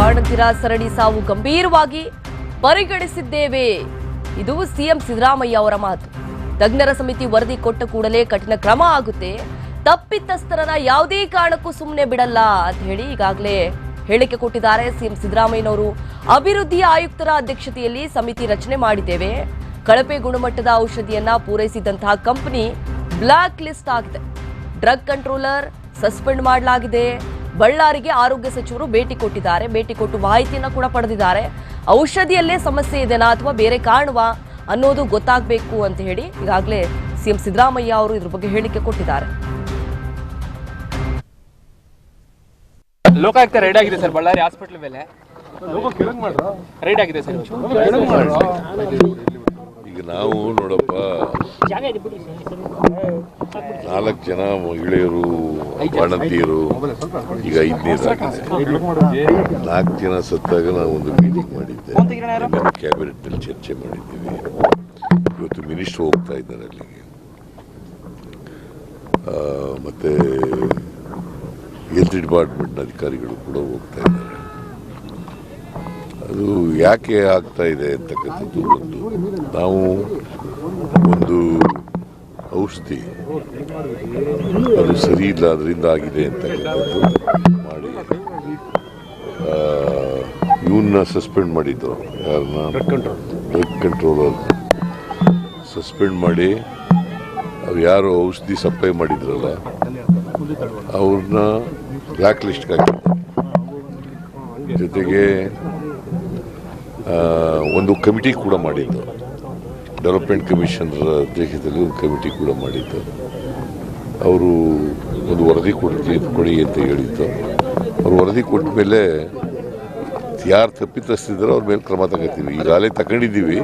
ಬಾಣಂತಿರ ಸರಣಿ ಸಾವು ಗಂಭೀರವಾಗಿ ಪರಿಗಣಿಸಿದ್ದೇವೆ. ಇದು ಸಿಎಂ ಸಿದ್ದರಾಮಯ್ಯ ಅವರ ಮಾತು. ತಜ್ಞರ ಸಮಿತಿ ವರದಿ ಕೊಟ್ಟ ಕೂಡಲೇ ಕಠಿಣ ಕ್ರಮ ಆಗುತ್ತೆ. ತಪ್ಪಿತಸ್ಥರನ್ನ ಯಾವುದೇ ಕಾರಣಕ್ಕೂ ಸುಮ್ಮನೆ ಬಿಡಲ್ಲ ಅಂತ ಹೇಳಿ ಈಗಾಗಲೇ ಹೇಳಿಕೆ ಕೊಟ್ಟಿದ್ದಾರೆ ಸಿಎಂ ಸಿದ್ದರಾಮಯ್ಯನವರು. ಅಭಿವೃದ್ಧಿ ಆಯುಕ್ತರ ಅಧ್ಯಕ್ಷತೆಯಲ್ಲಿ ಸಮಿತಿ ರಚನೆ ಮಾಡಿದ್ದೇವೆ. ಕಳಪೆ ಗುಣಮಟ್ಟದ ಔಷಧಿಯನ್ನ ಪೂರೈಸಿದಂತಹ ಕಂಪನಿ ಬ್ಲಾಕ್ ಲಿಸ್ಟ್ ಆಗಿದೆ. ಡ್ರಗ್ ಕಂಟ್ರೋಲರ್ ಸಸ್ಪೆಂಡ್ ಮಾಡಲಾಗಿದೆ. ಬಳ್ಳಾರಿಗೆ ಆರೋಗ್ಯ ಸಚಿವರು ಭೇಟಿ ಕೊಟ್ಟಿದ್ದಾರೆ. ಭೇಟಿ ಕೊಟ್ಟು ಮಾಹಿತಿಯನ್ನು ಕೂಡ ಪಡೆದಿದ್ದಾರೆ. ಔಷಧಿಯಲ್ಲೇ ಸಮಸ್ಯೆ ಇದೆನಾ ಅಥವಾ ಬೇರೆ ಕಾರಣವಾ ಅನ್ನೋದು ಗೊತ್ತಾಗಬೇಕು ಅಂತ ಹೇಳಿ ಈಗಾಗಲೇ ಸಿಎಂ ಸಿದ್ದರಾಮಯ್ಯ ಅವರು ಇದ್ರ ಬಗ್ಗೆ ಹೇಳಿಕೆ ಕೊಟ್ಟಿದ್ದಾರೆ. ಲೋಕಾಯುಕ್ತ ರೈಡ್ ಆಗಿದೆ ಸರ್. ಬಳ್ಳಾರಿ ಹಾಸ್ಪಿಟಲ್ ಮೇಲೆ. ರೈಡ್ ಆಗಿದೆ ಸರ್. ಈಗ ನಾವು ನೋಡಪ್ಪ ನಾಲ್ಕು ಜನ ಮಹಿಳೆಯರು ಬಾಣಂತಿಯರು ಈಗ ಐದನೇದಾಗಿದೆ ನಾಲ್ಕು ಜನ ಸತ್ತಾಗ ನಾವು ಒಂದು ಮೀಟಿಂಗ್ ಮಾಡಿದ್ದೆ ಕ್ಯಾಬಿನೆಟ್ನಲ್ಲಿ ಚರ್ಚೆ ಮಾಡಿದ್ದೀವಿ. ಇವತ್ತು ಮಿನಿಸ್ಟರ್ ಹೋಗ್ತಾ ಇದ್ದಾರೆ ಅಲ್ಲಿಗೆ. ಮತ್ತು ಹೆಲ್ತ್ ಡಿಪಾರ್ಟ್ಮೆಂಟ್ನ ಅಧಿಕಾರಿಗಳು ಕೂಡ ಹೋಗ್ತಾ ಇದ್ದಾರೆ. ಅದು ಯಾಕೆ ಆಗ್ತಾ ಇದೆ ಅಂತಕ್ಕಂಥದ್ದು ಒಂದು. ನಾವು ಒಂದು ಔಷಧಿ. ಅದು ಸರಿ ಇಲ್ಲ ಅದರಿಂದ ಆಗಿದೆ ಅಂತಕ್ಕಂಥದ್ದು ಮಾಡಿ. ಇವನ್ನ ಸಸ್ಪೆಂಡ್ ಮಾಡಿದ್ದು. ಯಾರನ್ನ? ಡ್ರಗ್ ಕಂಟ್ರೋಲ್ ಸಸ್ಪೆಂಡ್ ಮಾಡಿ ಅವ್ರು ಯಾರು ಔಷಧಿ ಸಪ್ಲೈ ಮಾಡಿದ್ರಲ್ಲ ಅವ್ರನ್ನ ಬ್ಲ್ಯಾಕ್ ಲಿಸ್ಟ್ಗೆ ಹಾಕಿ ಜೊತೆಗೆ ಒಂದು ಕಮಿಟಿ ಕೂಡ ಮಾಡಿದ್ದು ಡೆವಲಪ್ಮೆಂಟ್ ಕಮಿಷನರ್ ಅಧ್ಯಕ್ಷತೆಯಲ್ಲಿ ಒಂದು ಕಮಿಟಿ ಕೂಡ ಮಾಡಿದ್ದು ಅವರು ಒಂದು ವರದಿ ಕೊಡ್ತೀವಿ ಕೊಡಿ ಅಂತ ಹೇಳಿತ್ತು. ಅವರು ವರದಿ ಕೊಟ್ಟ ಮೇಲೆ ಯಾರು ತಪ್ಪಿತಸ್ತಿದ್ರೋ ಅವ್ರ ಮೇಲೆ ಕ್ರಮ ತಗೋತೀವಿ. ಈಗಾಗಲೇ ತಗೊಂಡಿದ್ದೀವಿ.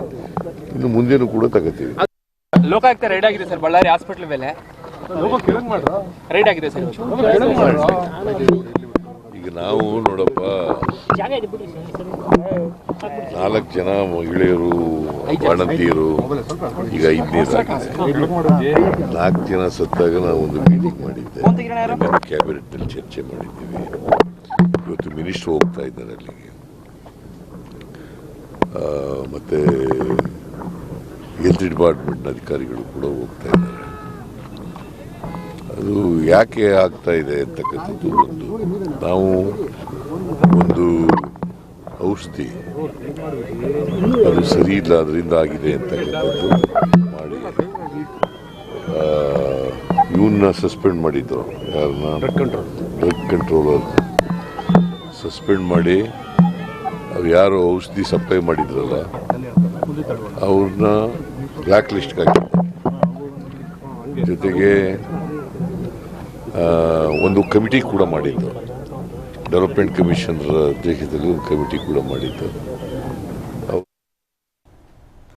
ಇನ್ನು ಮುಂದೇನು ಕೂಡ ತಗೋತೀವಿ. ಲೋಕಾಯುಕ್ತ ರೈಡ್ ಆಗಿದೆ ಸರ್ ಬಳ್ಳಾರಿ ಹಾಸ್ಪಿಟಲ್ ಮೇಲೆ. ರೈಡ್ ಆಗಿದೆ ಸರ್. ಈಗ ನಾವು ನೋಡಪ್ಪ. ನಾಲ್ಕು ಜನ ಮಹಿಳೆಯರು ಬಾಣಂತಿಯರು ಈಗ ಐದನೇದಾಗಿದೆ ನಾಲ್ಕು ಜನ ಸತ್ತಾಗ ನಾವು ಒಂದು ಮೀಟಿಂಗ್ ಮಾಡಿದ್ದೆ. ಕ್ಯಾಬಿನೆಟ್ನಲ್ಲಿ ಚರ್ಚೆ ಮಾಡಿದ್ದೀವಿ. ಇವತ್ತು ಮಿನಿಸ್ಟರ್ ಹೋಗ್ತಾ ಇದ್ದಾರೆ ಅಲ್ಲಿಗೆ. ಮತ್ತು ಹೆಲ್ತ್ ಡಿಪಾರ್ಟ್ಮೆಂಟ್ನ ಅಧಿಕಾರಿಗಳು ಕೂಡ ಹೋಗ್ತಾ ಇದ್ದಾರೆ. ಅದು ಯಾಕೆ ಆಗ್ತಾ ಇದೆ ಅಂತಕ್ಕಂಥದ್ದು ಒಂದು ನಾವು ಒಂದು ಔಷಧಿ ಅದು ಸರಿ ಇಲ್ಲ ಅದರಿಂದ ಆಗಿದೆ ಅಂತಕ್ಕಂಥದ್ದು ಮಾಡಿ ಇವನ್ನ ಸಸ್ಪೆಂಡ್ ಮಾಡಿದ್ದು ಯಾರನ್ನ? ಡ್ರಗ್ ಕಂಟ್ರೋಲ್ ಸಸ್ಪೆಂಡ್ ಮಾಡಿ ಅವ್ರು ಯಾರು ಔಷಧಿ ಸಪ್ಲೈ ಮಾಡಿದ್ರಲ್ಲ ಅವ್ರನ್ನ ಬ್ಲ್ಯಾಕ್ ಲಿಸ್ಟ್ಗೆ ಹಾಕಿದ್ರು ಜೊತೆಗೆ ಒಂದು ಕಮಿಟಿ ಕೂಡ ಮಾಡಿದ್ದು. ಡೆವಲಪ್ಮೆಂಟ್ ಕಮಿಷನರ್ ಅಧ್ಯಕ್ಷತೆಯಲ್ಲಿ ಒಂದು ಕಮಿಟಿ ಕೂಡ ಮಾಡಿದ್ದು.